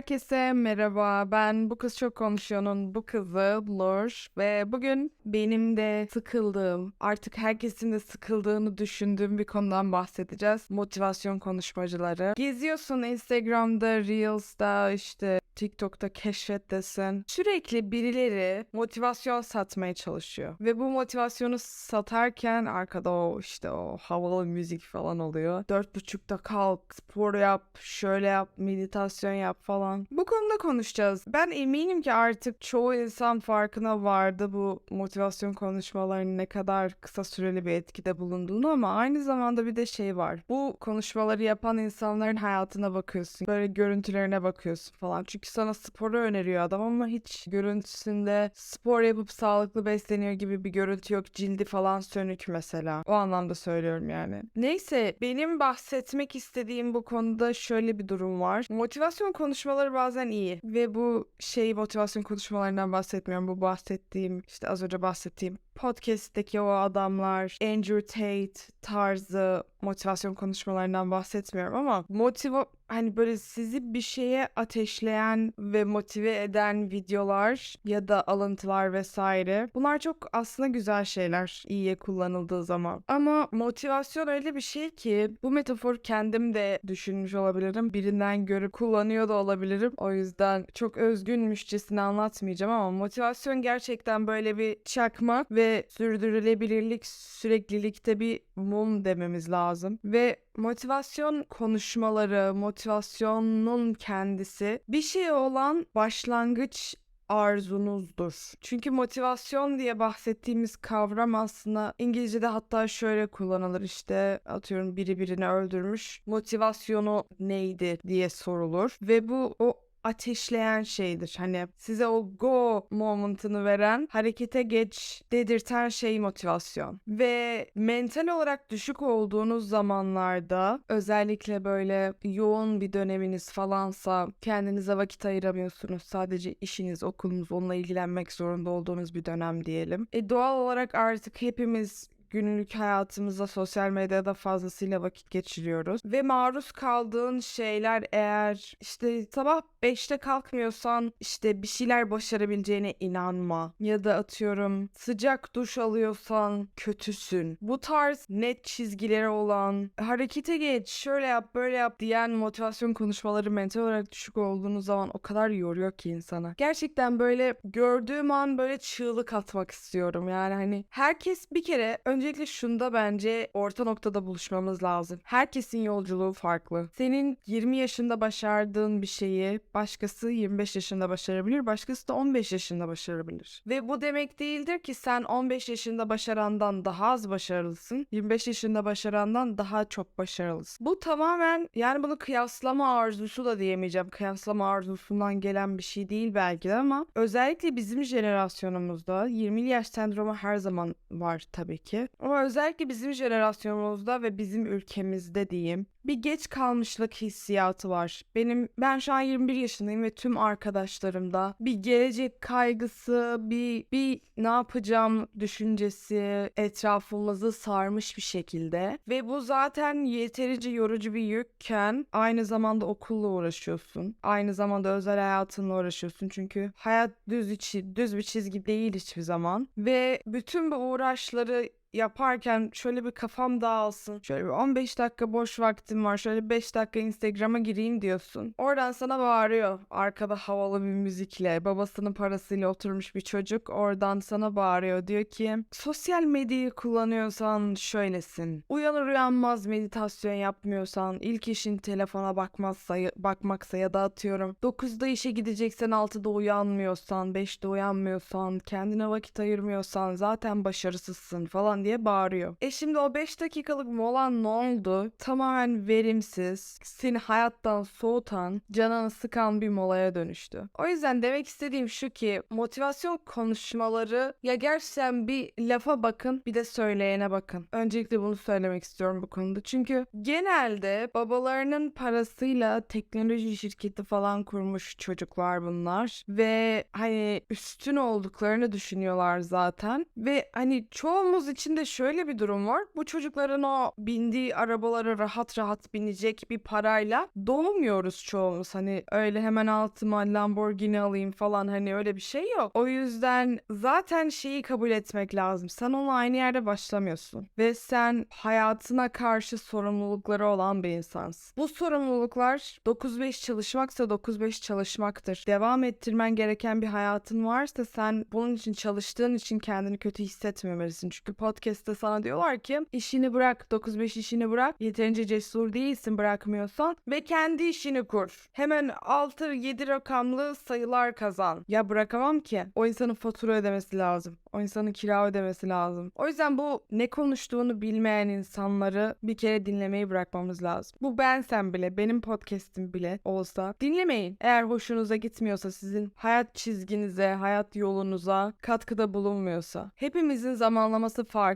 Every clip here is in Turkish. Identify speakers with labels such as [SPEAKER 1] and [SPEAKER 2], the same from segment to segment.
[SPEAKER 1] Herkese merhaba. Ben bu kız çok konuşuyor'nun bu kızı Nur ve bugün benim de sıkıldığım, artık herkesin de sıkıldığını düşündüğüm bir konudan bahsedeceğiz. Motivasyon konuşmacıları. Geziyorsun Instagram'da, Reels'da, işte TikTok'ta keşfettesin. Sürekli birileri motivasyon satmaya çalışıyor. Ve bu motivasyonu satarken arkada o işte o havalı müzik falan oluyor. Dört buçukta kalk, spor yap, şöyle yap, meditasyon yap falan. Bu konuda konuşacağız. Ben eminim ki artık çoğu insan farkına vardı bu motivasyon konuşmalarının ne kadar kısa süreli bir etkide bulunduğunu ama aynı zamanda bir de şey var. Bu konuşmaları yapan insanların hayatına bakıyorsun. Böyle görüntülerine bakıyorsun falan. Çünkü sana sporu öneriyor adam ama hiç görüntüsünde spor yapıp sağlıklı besleniyor gibi bir görüntü yok. Cildi falan sönük mesela. O anlamda söylüyorum yani. Neyse benim bahsetmek istediğim bu konuda şöyle bir durum var. Motivasyon konuşmaları bazen iyi ve bu şey motivasyon konuşmalarından bahsetmiyorum. Bu bahsettiğim işte az önce bahsettiğim podcast'teki o adamlar, Andrew Tate tarzı motivasyon konuşmalarından bahsetmiyorum ama motiva hani böyle sizi bir şeye ateşleyen ve motive eden videolar ya da alıntılar vesaire. Bunlar çok aslında güzel şeyler iyiye kullanıldığı zaman. Ama motivasyon öyle bir şey ki bu metafor kendim de düşünmüş olabilirim. Birinden görüp kullanıyor da olabilirim. O yüzden çok özgünmüşçesine anlatmayacağım ama motivasyon gerçekten böyle bir çakmak ve sürdürülebilirlik, süreklilikte bir mum dememiz lazım. Ve motivasyon konuşmaları, motivasyonun kendisi bir şeye olan başlangıç arzunuzdur. Çünkü motivasyon diye bahsettiğimiz kavram aslında İngilizce'de hatta şöyle kullanılır işte atıyorum biri birini öldürmüş. Motivasyonu neydi diye sorulur ve bu o ateşleyen şeydir. Hani size o go moment'ını veren, harekete geç dedirten şey motivasyon. Ve mental olarak düşük olduğunuz zamanlarda özellikle böyle yoğun bir döneminiz falansa kendinize vakit ayıramıyorsunuz. Sadece işiniz, okulunuz onunla ilgilenmek zorunda olduğunuz bir dönem diyelim. E doğal olarak artık hepimiz günlük hayatımızda sosyal medyada fazlasıyla vakit geçiriyoruz. Ve maruz kaldığın şeyler eğer işte sabah 5'te kalkmıyorsan işte bir şeyler başarabileceğine inanma. Ya da atıyorum sıcak duş alıyorsan kötüsün. Bu tarz net çizgileri olan harekete geç şöyle yap böyle yap diyen motivasyon konuşmaları mental olarak düşük olduğunuz zaman o kadar yoruyor ki insana. Gerçekten böyle gördüğüm an böyle çığlık atmak istiyorum. Yani hani herkes bir kere öncelikle şunda bence orta noktada buluşmamız lazım. Herkesin yolculuğu farklı. Senin 20 yaşında başardığın bir şeyi başkası 25 yaşında başarabilir, başkası da 15 yaşında başarabilir. Ve bu demek değildir ki sen 15 yaşında başarandan daha az başarılısın, 25 yaşında başarandan daha çok başarılısın. Bu tamamen yani bunu kıyaslama arzusu da diyemeyeceğim. Kıyaslama arzusundan gelen bir şey değil belki de ama özellikle bizim jenerasyonumuzda 20 yaş sendromu her zaman var tabii ki. Ama özellikle bizim jenerasyonumuzda ve bizim ülkemizde diyeyim bir geç kalmışlık hissiyatı var. Benim ben şu an 21 yaşındayım ve tüm arkadaşlarımda bir gelecek kaygısı, bir bir ne yapacağım düşüncesi etrafımızı sarmış bir şekilde ve bu zaten yeterince yorucu bir yükken aynı zamanda okulla uğraşıyorsun. Aynı zamanda özel hayatınla uğraşıyorsun. Çünkü hayat düz içi düz bir çizgi değil hiçbir zaman ve bütün bu uğraşları yaparken şöyle bir kafam dağılsın. Şöyle bir 15 dakika boş vaktim var. Şöyle 5 dakika Instagram'a gireyim diyorsun. Oradan sana bağırıyor. Arkada havalı bir müzikle, babasının parasıyla oturmuş bir çocuk oradan sana bağırıyor. Diyor ki sosyal medyayı kullanıyorsan şöylesin. Uyanır uyanmaz meditasyon yapmıyorsan, ilk işin telefona bakmazsa, bakmaksa ya da atıyorum 9'da işe gideceksen 6'da uyanmıyorsan, 5'te uyanmıyorsan, kendine vakit ayırmıyorsan zaten başarısızsın falan diye bağırıyor. E şimdi o 5 dakikalık molan ne oldu? Tamamen verimsiz, seni hayattan soğutan, canını sıkan bir molaya dönüştü. O yüzden demek istediğim şu ki motivasyon konuşmaları ya gerçekten bir lafa bakın bir de söyleyene bakın. Öncelikle bunu söylemek istiyorum bu konuda. Çünkü genelde babalarının parasıyla teknoloji şirketi falan kurmuş çocuklar bunlar ve hani üstün olduklarını düşünüyorlar zaten ve hani çoğumuz için şimdi şöyle bir durum var. Bu çocukların o bindiği arabalara rahat rahat binecek bir parayla doğmuyoruz çoğumuz. Hani öyle hemen altıma Lamborghini alayım falan hani öyle bir şey yok. O yüzden zaten şeyi kabul etmek lazım. Sen onunla aynı yerde başlamıyorsun. Ve sen hayatına karşı sorumlulukları olan bir insansın. Bu sorumluluklar 9-5 çalışmaksa 9-5 çalışmaktır. Devam ettirmen gereken bir hayatın varsa sen bunun için çalıştığın için kendini kötü hissetmemelisin. Çünkü podcast'te sana diyorlar ki işini bırak 9-5 işini bırak. Yeterince cesur değilsin bırakmıyorsan ve kendi işini kur. Hemen 6-7 rakamlı sayılar kazan. Ya bırakamam ki. O insanın fatura ödemesi lazım. O insanın kira ödemesi lazım. O yüzden bu ne konuştuğunu bilmeyen insanları bir kere dinlemeyi bırakmamız lazım. Bu bensem bile, benim podcast'im bile olsa dinlemeyin. Eğer hoşunuza gitmiyorsa sizin hayat çizginize, hayat yolunuza katkıda bulunmuyorsa. Hepimizin zamanlaması farklı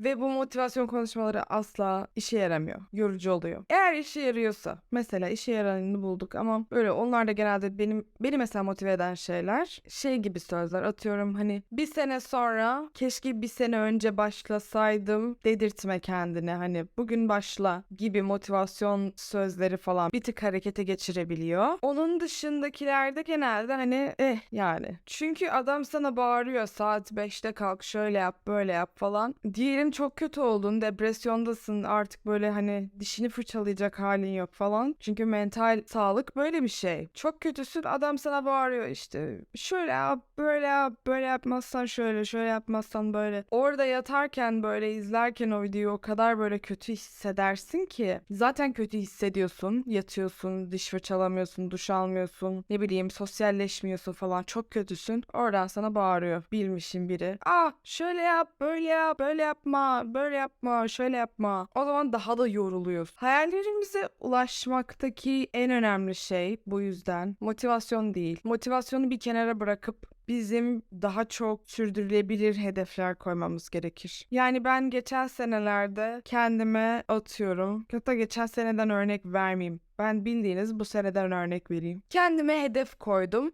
[SPEAKER 1] ve bu motivasyon konuşmaları asla işe yaramıyor. Yorucu oluyor. Eğer işe yarıyorsa, mesela işe yarayanını bulduk ama böyle onlar da genelde benim beni mesela motive eden şeyler şey gibi sözler atıyorum hani bir sene sonra keşke bir sene önce başlasaydım dedirtme kendine hani bugün başla gibi motivasyon sözleri falan bir tık harekete geçirebiliyor. Onun dışındakilerde genelde hani eh yani. Çünkü adam sana bağırıyor saat 5'te kalk şöyle yap böyle yap falan. Diyelim çok kötü oldun depresyondasın artık böyle hani dişini fırçalayacak halin yok falan. Çünkü mental sağlık böyle bir şey. Çok kötüsün adam sana bağırıyor işte şöyle yap böyle yap böyle yapmazsan şöyle şöyle yapmazsan böyle. Orada yatarken böyle izlerken o videoyu o kadar böyle kötü hissedersin ki zaten kötü hissediyorsun yatıyorsun diş fırçalamıyorsun duş almıyorsun ne bileyim sosyalleşmiyorsun falan çok kötüsün oradan sana bağırıyor bilmişin biri. Ah şöyle yap böyle yap böyle yapma böyle yapma şöyle yapma o zaman daha da yoruluyorsun. Hayallerimize ulaşmaktaki en önemli şey bu yüzden motivasyon değil. Motivasyonu bir kenara bırakıp bizim daha çok sürdürülebilir hedefler koymamız gerekir. Yani ben geçen senelerde kendime atıyorum. Hatta geçen seneden örnek vermeyeyim. Ben bildiğiniz bu seneden örnek vereyim. Kendime hedef koydum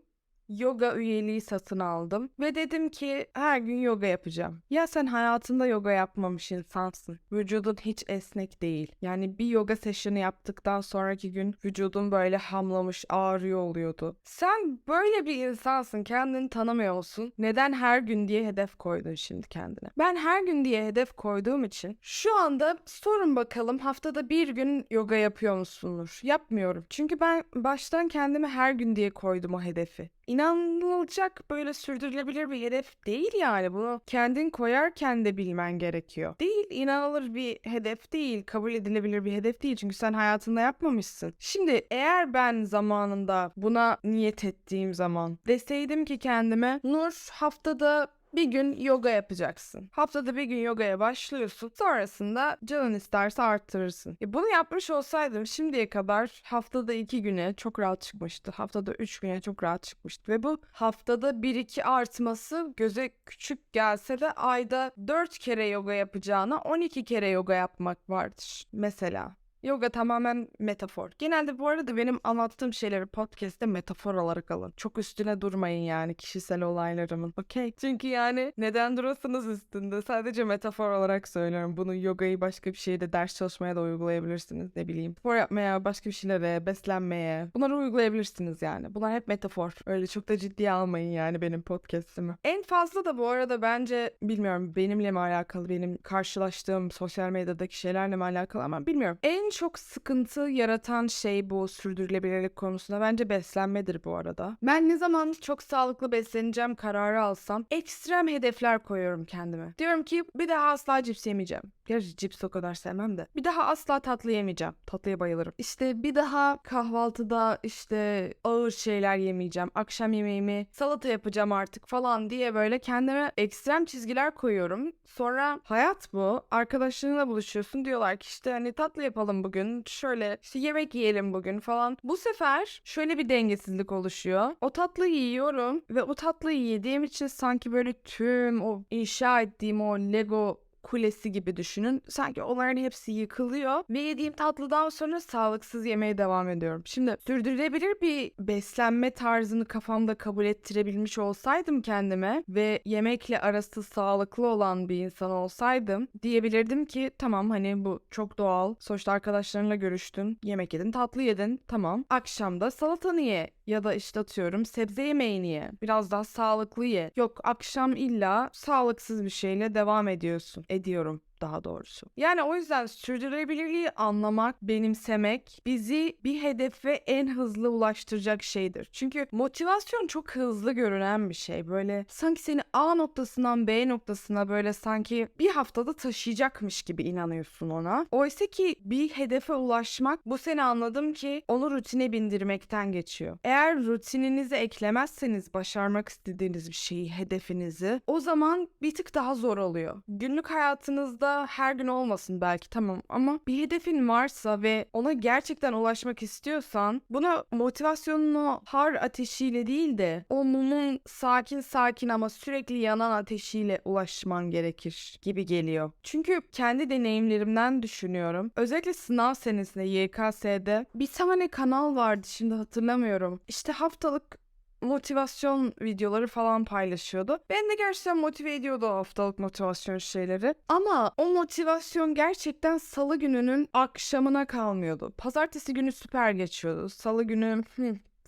[SPEAKER 1] yoga üyeliği satın aldım ve dedim ki her gün yoga yapacağım. Ya sen hayatında yoga yapmamış insansın. Vücudun hiç esnek değil. Yani bir yoga session'ı yaptıktan sonraki gün vücudun böyle hamlamış, ağrıyor oluyordu. Sen böyle bir insansın. Kendini tanımıyor musun? Neden her gün diye hedef koydun şimdi kendine? Ben her gün diye hedef koyduğum için şu anda sorun bakalım haftada bir gün yoga yapıyor musunuz? Yapmıyorum. Çünkü ben baştan kendime her gün diye koydum o hedefi inanılacak böyle sürdürülebilir bir hedef değil yani. Bunu kendin koyarken de bilmen gerekiyor. Değil, inanılır bir hedef değil, kabul edilebilir bir hedef değil. Çünkü sen hayatında yapmamışsın. Şimdi eğer ben zamanında buna niyet ettiğim zaman deseydim ki kendime Nur haftada bir gün yoga yapacaksın. Haftada bir gün yogaya başlıyorsun. Sonrasında canın isterse arttırırsın. E bunu yapmış olsaydım şimdiye kadar haftada iki güne çok rahat çıkmıştı. Haftada üç güne çok rahat çıkmıştı. Ve bu haftada bir iki artması göze küçük gelse de ayda dört kere yoga yapacağına 12 kere yoga yapmak vardır. Mesela. Yoga tamamen metafor. Genelde bu arada benim anlattığım şeyleri podcast'te metafor olarak alın. Çok üstüne durmayın yani kişisel olaylarımın. Okey? Çünkü yani neden durasınız üstünde? Sadece metafor olarak söylüyorum. Bunu yogayı başka bir şeyde ders çalışmaya da uygulayabilirsiniz. Ne bileyim. Spor yapmaya, başka bir şeylere, beslenmeye. Bunları uygulayabilirsiniz yani. Bunlar hep metafor. Öyle çok da ciddiye almayın yani benim podcast'imi. En fazla da bu arada bence bilmiyorum benimle mi alakalı, benim karşılaştığım sosyal medyadaki şeylerle mi alakalı ama bilmiyorum. En çok sıkıntı yaratan şey bu sürdürülebilirlik konusunda bence beslenmedir bu arada. Ben ne zaman çok sağlıklı besleneceğim kararı alsam ekstrem hedefler koyuyorum kendime. Diyorum ki bir daha asla cips yemeyeceğim. Gerçi cips o kadar sevmem de. Bir daha asla tatlı yemeyeceğim. Tatlıya bayılırım. İşte bir daha kahvaltıda işte ağır şeyler yemeyeceğim. Akşam yemeğimi salata yapacağım artık falan diye böyle kendime ekstrem çizgiler koyuyorum. Sonra hayat bu. Arkadaşlarınla buluşuyorsun. Diyorlar ki işte hani tatlı yapalım bugün. Şöyle işte yemek yiyelim bugün falan. Bu sefer şöyle bir dengesizlik oluşuyor. O tatlıyı yiyorum ve o tatlıyı yediğim için sanki böyle tüm o inşa ettiğim o Lego kulesi gibi düşünün. Sanki onların hepsi yıkılıyor ve yediğim tatlıdan sonra sağlıksız yemeye devam ediyorum. Şimdi sürdürülebilir bir beslenme tarzını kafamda kabul ettirebilmiş olsaydım kendime ve yemekle arası sağlıklı olan bir insan olsaydım diyebilirdim ki tamam hani bu çok doğal. Sonuçta arkadaşlarınla görüştün, yemek yedin, tatlı yedin. Tamam. Akşamda salatanı ye ya da işte atıyorum sebze yemeğini ye. Biraz daha sağlıklı ye. Yok akşam illa sağlıksız bir şeyle devam ediyorsun. Ediyorum daha doğrusu. Yani o yüzden sürdürülebilirliği anlamak, benimsemek bizi bir hedefe en hızlı ulaştıracak şeydir. Çünkü motivasyon çok hızlı görünen bir şey. Böyle sanki seni A noktasından B noktasına böyle sanki bir haftada taşıyacakmış gibi inanıyorsun ona. Oysa ki bir hedefe ulaşmak bu sene anladım ki onu rutine bindirmekten geçiyor. Eğer rutininize eklemezseniz başarmak istediğiniz bir şeyi, hedefinizi o zaman bir tık daha zor oluyor. Günlük hayatınızda her gün olmasın belki tamam ama bir hedefin varsa ve ona gerçekten ulaşmak istiyorsan buna motivasyonunu har ateşiyle değil de o mumun sakin sakin ama sürekli yanan ateşiyle ulaşman gerekir gibi geliyor. Çünkü kendi deneyimlerimden düşünüyorum. Özellikle sınav senesinde YKS'de bir tane kanal vardı şimdi hatırlamıyorum. İşte haftalık motivasyon videoları falan paylaşıyordu. Ben de gerçekten motive ediyordu o haftalık motivasyon şeyleri. Ama o motivasyon gerçekten salı gününün akşamına kalmıyordu. Pazartesi günü süper geçiyordu. Salı günü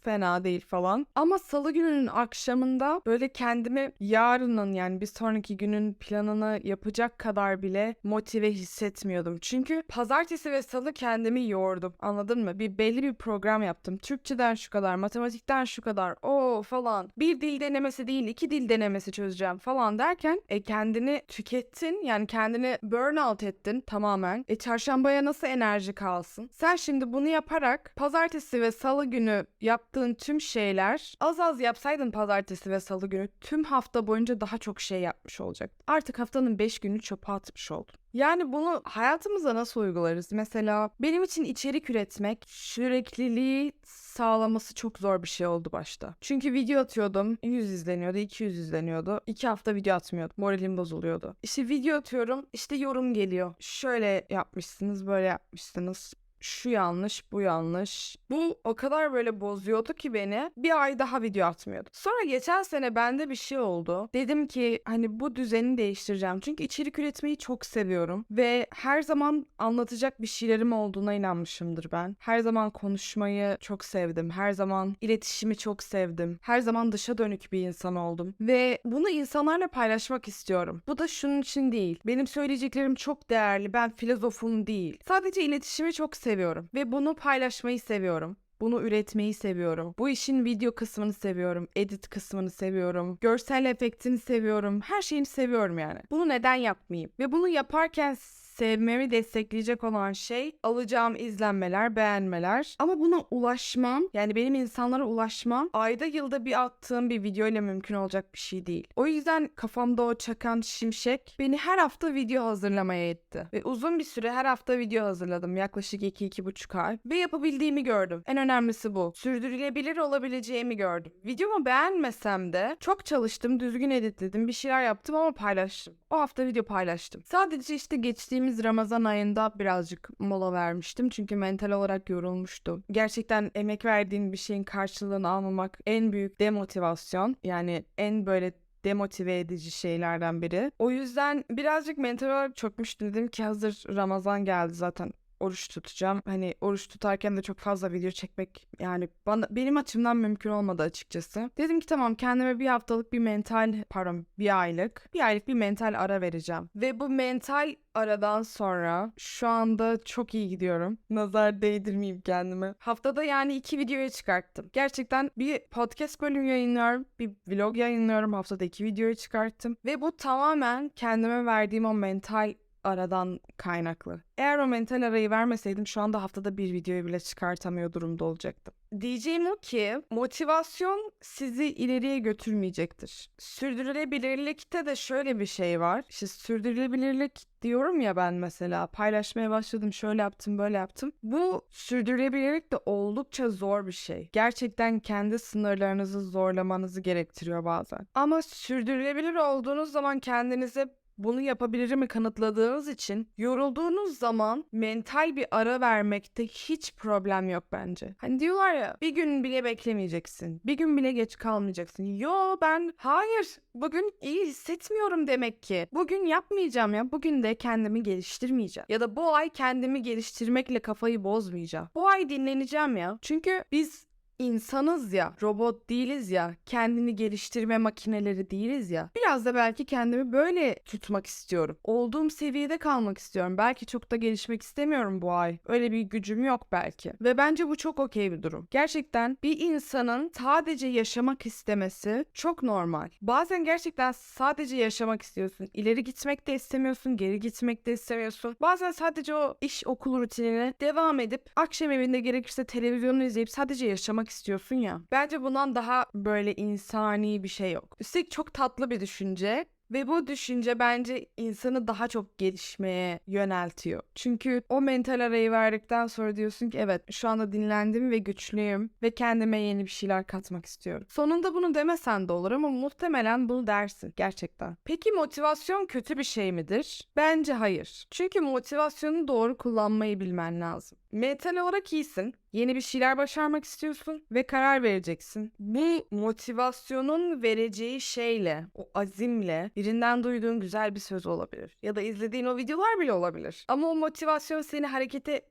[SPEAKER 1] fena değil falan. Ama salı gününün akşamında böyle kendimi yarının yani bir sonraki günün planını yapacak kadar bile motive hissetmiyordum. Çünkü pazartesi ve salı kendimi yordum. Anladın mı? Bir belli bir program yaptım. Türkçeden şu kadar, matematikten şu kadar. O falan. Bir dil denemesi değil, iki dil denemesi çözeceğim falan derken e, kendini tükettin. Yani kendini burnout ettin tamamen. E çarşambaya nasıl enerji kalsın? Sen şimdi bunu yaparak pazartesi ve salı günü yap yaptığın tüm şeyler az az yapsaydın pazartesi ve salı günü tüm hafta boyunca daha çok şey yapmış olacak. Artık haftanın 5 günü çöpe atmış oldun. Yani bunu hayatımıza nasıl uygularız? Mesela benim için içerik üretmek sürekliliği sağlaması çok zor bir şey oldu başta. Çünkü video atıyordum 100 izleniyordu 200 izleniyordu. 2 hafta video atmıyordum. Moralim bozuluyordu. İşte video atıyorum işte yorum geliyor. Şöyle yapmışsınız böyle yapmışsınız şu yanlış, bu yanlış. Bu o kadar böyle bozuyordu ki beni. Bir ay daha video atmıyordu. Sonra geçen sene bende bir şey oldu. Dedim ki hani bu düzeni değiştireceğim. Çünkü içerik üretmeyi çok seviyorum ve her zaman anlatacak bir şeylerim olduğuna inanmışımdır ben. Her zaman konuşmayı çok sevdim. Her zaman iletişimi çok sevdim. Her zaman dışa dönük bir insan oldum ve bunu insanlarla paylaşmak istiyorum. Bu da şunun için değil. Benim söyleyeceklerim çok değerli. Ben filozofum değil. Sadece iletişimi çok seviyorum seviyorum ve bunu paylaşmayı seviyorum. Bunu üretmeyi seviyorum. Bu işin video kısmını seviyorum. Edit kısmını seviyorum. Görsel efektini seviyorum. Her şeyini seviyorum yani. Bunu neden yapmayayım? Ve bunu yaparken sevmemi destekleyecek olan şey alacağım izlenmeler, beğenmeler. Ama buna ulaşmam, yani benim insanlara ulaşmam ayda yılda bir attığım bir video ile mümkün olacak bir şey değil. O yüzden kafamda o çakan şimşek beni her hafta video hazırlamaya etti. Ve uzun bir süre her hafta video hazırladım. Yaklaşık 2-2,5 ay. Ve yapabildiğimi gördüm. En önemlisi bu. Sürdürülebilir olabileceğimi gördüm. Videomu beğenmesem de çok çalıştım, düzgün editledim, bir şeyler yaptım ama paylaştım. O hafta video paylaştım. Sadece işte geçtiğimiz geçtiğimiz Ramazan ayında birazcık mola vermiştim. Çünkü mental olarak yorulmuştum. Gerçekten emek verdiğin bir şeyin karşılığını almamak en büyük demotivasyon. Yani en böyle demotive edici şeylerden biri. O yüzden birazcık mental olarak çökmüştüm. Dedim ki hazır Ramazan geldi zaten oruç tutacağım. Hani oruç tutarken de çok fazla video çekmek yani bana benim açımdan mümkün olmadı açıkçası. Dedim ki tamam kendime bir haftalık bir mental pardon bir aylık bir aylık bir mental ara vereceğim. Ve bu mental aradan sonra şu anda çok iyi gidiyorum. Nazar değdirmeyeyim kendime. Haftada yani iki videoya çıkarttım. Gerçekten bir podcast bölümü yayınlıyorum. Bir vlog yayınlıyorum. Haftada iki videoya çıkarttım. Ve bu tamamen kendime verdiğim o mental aradan kaynaklı. Eğer o mental arayı vermeseydim şu anda haftada bir videoyu bile çıkartamıyor durumda olacaktım. Diyeceğim o ki motivasyon sizi ileriye götürmeyecektir. Sürdürülebilirlikte de şöyle bir şey var. İşte sürdürülebilirlik diyorum ya ben mesela paylaşmaya başladım şöyle yaptım böyle yaptım. Bu sürdürülebilirlik de oldukça zor bir şey. Gerçekten kendi sınırlarınızı zorlamanızı gerektiriyor bazen. Ama sürdürülebilir olduğunuz zaman kendinize bunu yapabilirimi kanıtladığınız için yorulduğunuz zaman mental bir ara vermekte hiç problem yok bence. Hani diyorlar ya bir gün bile beklemeyeceksin. Bir gün bile geç kalmayacaksın. Yo ben hayır bugün iyi hissetmiyorum demek ki. Bugün yapmayacağım ya. Bugün de kendimi geliştirmeyeceğim. Ya da bu ay kendimi geliştirmekle kafayı bozmayacağım. Bu ay dinleneceğim ya. Çünkü biz insanız ya, robot değiliz ya, kendini geliştirme makineleri değiliz ya. Biraz da belki kendimi böyle tutmak istiyorum. Olduğum seviyede kalmak istiyorum. Belki çok da gelişmek istemiyorum bu ay. Öyle bir gücüm yok belki. Ve bence bu çok okey bir durum. Gerçekten bir insanın sadece yaşamak istemesi çok normal. Bazen gerçekten sadece yaşamak istiyorsun. İleri gitmek de istemiyorsun, geri gitmek de istemiyorsun. Bazen sadece o iş okul rutinine devam edip akşam evinde gerekirse televizyonu izleyip sadece yaşamak istiyorsun ya. Bence bundan daha böyle insani bir şey yok. Üstelik çok tatlı bir düşünce. Ve bu düşünce bence insanı daha çok gelişmeye yöneltiyor. Çünkü o mental arayı verdikten sonra diyorsun ki evet şu anda dinlendim ve güçlüyüm ve kendime yeni bir şeyler katmak istiyorum. Sonunda bunu demesen de olur ama muhtemelen bunu dersin gerçekten. Peki motivasyon kötü bir şey midir? Bence hayır. Çünkü motivasyonu doğru kullanmayı bilmen lazım. Mental olarak iyisin. Yeni bir şeyler başarmak istiyorsun ve karar vereceksin. Bu motivasyonun vereceği şeyle, o azimle birinden duyduğun güzel bir söz olabilir. Ya da izlediğin o videolar bile olabilir. Ama o motivasyon seni harekete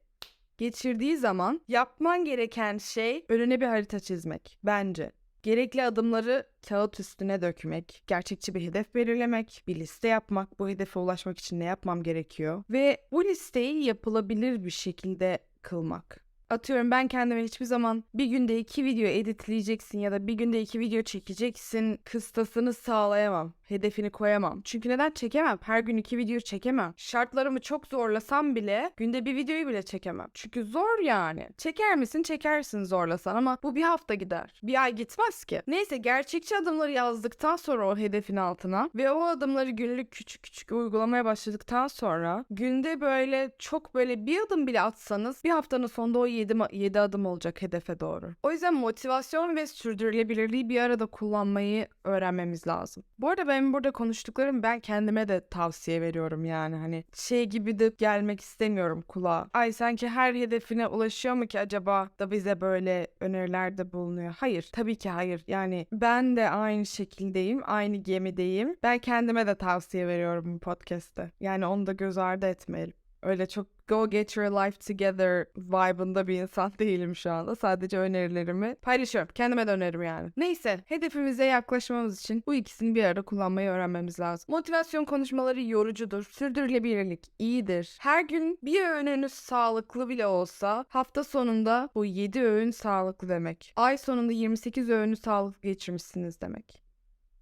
[SPEAKER 1] geçirdiği zaman yapman gereken şey önüne bir harita çizmek bence. Gerekli adımları kağıt üstüne dökmek, gerçekçi bir hedef belirlemek, bir liste yapmak, bu hedefe ulaşmak için ne yapmam gerekiyor ve bu listeyi yapılabilir bir şekilde kılmak. Atıyorum ben kendime hiçbir zaman bir günde iki video editleyeceksin ya da bir günde iki video çekeceksin kıstasını sağlayamam. Hedefini koyamam. Çünkü neden çekemem? Her gün iki video çekemem. Şartlarımı çok zorlasam bile günde bir videoyu bile çekemem. Çünkü zor yani. Çeker misin? Çekersin zorlasan ama bu bir hafta gider. Bir ay gitmez ki. Neyse gerçekçi adımları yazdıktan sonra o hedefin altına ve o adımları günlük küçük küçük uygulamaya başladıktan sonra günde böyle çok böyle bir adım bile atsanız bir haftanın sonunda o 7, 7 adım olacak hedefe doğru. O yüzden motivasyon ve sürdürülebilirliği bir arada kullanmayı öğrenmemiz lazım. Bu arada benim burada konuştuklarım ben kendime de tavsiye veriyorum yani hani şey gibi de gelmek istemiyorum kulağa. Ay sanki her hedefine ulaşıyor mu ki acaba da bize böyle önerilerde bulunuyor. Hayır tabii ki hayır yani ben de aynı şekildeyim aynı gemideyim. Ben kendime de tavsiye veriyorum bu podcast'te. Yani onu da göz ardı etmeyelim. Öyle çok go get your life together vibe'ında bir insan değilim şu anda. Sadece önerilerimi paylaşıyorum. Kendime de öneririm yani. Neyse hedefimize yaklaşmamız için bu ikisini bir arada kullanmayı öğrenmemiz lazım. Motivasyon konuşmaları yorucudur. Sürdürülebilirlik iyidir. Her gün bir öğününüz sağlıklı bile olsa hafta sonunda bu 7 öğün sağlıklı demek. Ay sonunda 28 öğünü sağlıklı geçirmişsiniz demek.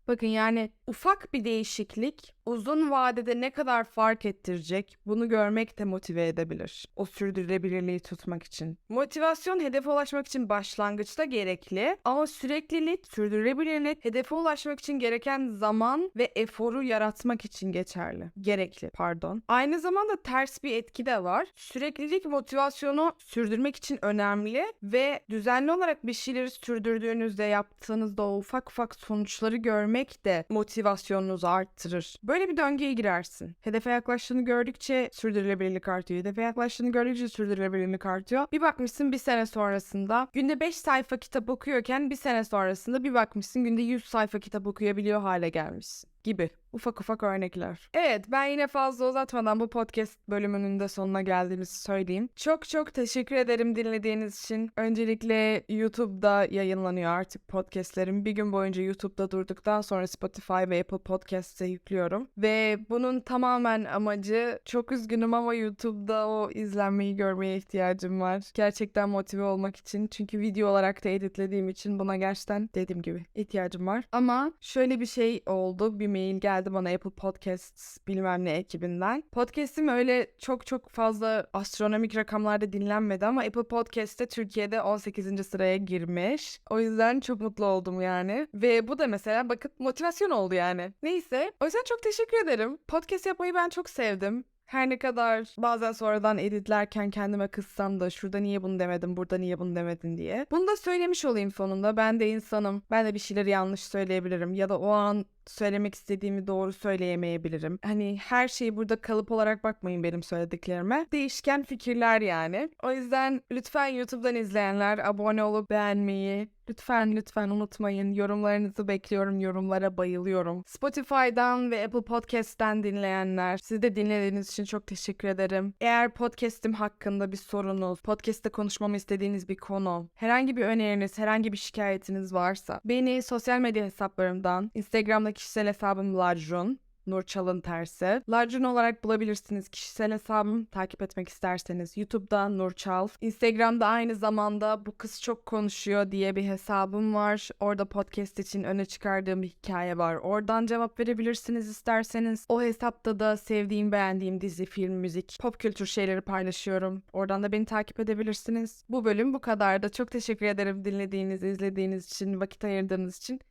[SPEAKER 1] Bakın yani ufak bir değişiklik uzun vadede ne kadar fark ettirecek bunu görmek de motive edebilir. O sürdürülebilirliği tutmak için. Motivasyon hedefe ulaşmak için başlangıçta gerekli ama süreklilik, sürdürülebilirlik hedefe ulaşmak için gereken zaman ve eforu yaratmak için geçerli. Gerekli pardon. Aynı zamanda ters bir etki de var. Süreklilik motivasyonu sürdürmek için önemli ve düzenli olarak bir şeyleri sürdürdüğünüzde yaptığınızda o ufak ufak sonuçları görmek de motivasyonunuzu arttırır. Böyle bir döngüye girersin. Hedefe yaklaştığını gördükçe sürdürülebilirlik artıyor. Hedefe yaklaştığını gördükçe sürdürülebilirlik artıyor. Bir bakmışsın bir sene sonrasında günde 5 sayfa kitap okuyorken bir sene sonrasında bir bakmışsın günde 100 sayfa kitap okuyabiliyor hale gelmişsin gibi ufak ufak örnekler. Evet ben yine fazla uzatmadan bu podcast bölümünün de sonuna geldiğimizi söyleyeyim. Çok çok teşekkür ederim dinlediğiniz için. Öncelikle YouTube'da yayınlanıyor artık podcastlerim. Bir gün boyunca YouTube'da durduktan sonra Spotify ve Apple Podcast'e yüklüyorum. Ve bunun tamamen amacı çok üzgünüm ama YouTube'da o izlenmeyi görmeye ihtiyacım var. Gerçekten motive olmak için. Çünkü video olarak da editlediğim için buna gerçekten dediğim gibi ihtiyacım var. Ama şöyle bir şey oldu. Bir mail geldi bana Apple Podcasts bilmem ne ekibinden. Podcast'im öyle çok çok fazla astronomik rakamlarda dinlenmedi ama Apple Podcast'te Türkiye'de 18. sıraya girmiş. O yüzden çok mutlu oldum yani. Ve bu da mesela bakın motivasyon oldu yani. Neyse. O yüzden çok teşekkür ederim. Podcast yapmayı ben çok sevdim. Her ne kadar bazen sonradan editlerken kendime kızsam da şurada niye bunu demedim, burada niye bunu demedin diye. Bunu da söylemiş olayım sonunda. Ben de insanım. Ben de bir şeyleri yanlış söyleyebilirim ya da o an söylemek istediğimi doğru söyleyemeyebilirim. Hani her şeyi burada kalıp olarak bakmayın benim söylediklerime. Değişken fikirler yani. O yüzden lütfen YouTube'dan izleyenler abone olup beğenmeyi, Lütfen lütfen unutmayın. Yorumlarınızı bekliyorum. Yorumlara bayılıyorum. Spotify'dan ve Apple Podcast'ten dinleyenler, siz de dinlediğiniz için çok teşekkür ederim. Eğer podcast'im hakkında bir sorunuz, podcast'te konuşmamı istediğiniz bir konu, herhangi bir öneriniz, herhangi bir şikayetiniz varsa beni sosyal medya hesaplarımdan, Instagram'da kişisel hesabım Lacrun, Nur Çalın Tersi. Larcun olarak bulabilirsiniz kişisel hesabım takip etmek isterseniz. YouTube'da Nur Çal. Instagram'da aynı zamanda bu kız çok konuşuyor diye bir hesabım var. Orada podcast için öne çıkardığım bir hikaye var. Oradan cevap verebilirsiniz isterseniz. O hesapta da sevdiğim, beğendiğim dizi, film, müzik, pop kültür şeyleri paylaşıyorum. Oradan da beni takip edebilirsiniz. Bu bölüm bu kadardı. Çok teşekkür ederim dinlediğiniz, izlediğiniz için, vakit ayırdığınız için.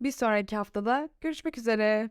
[SPEAKER 1] Bir sonraki haftada görüşmek üzere.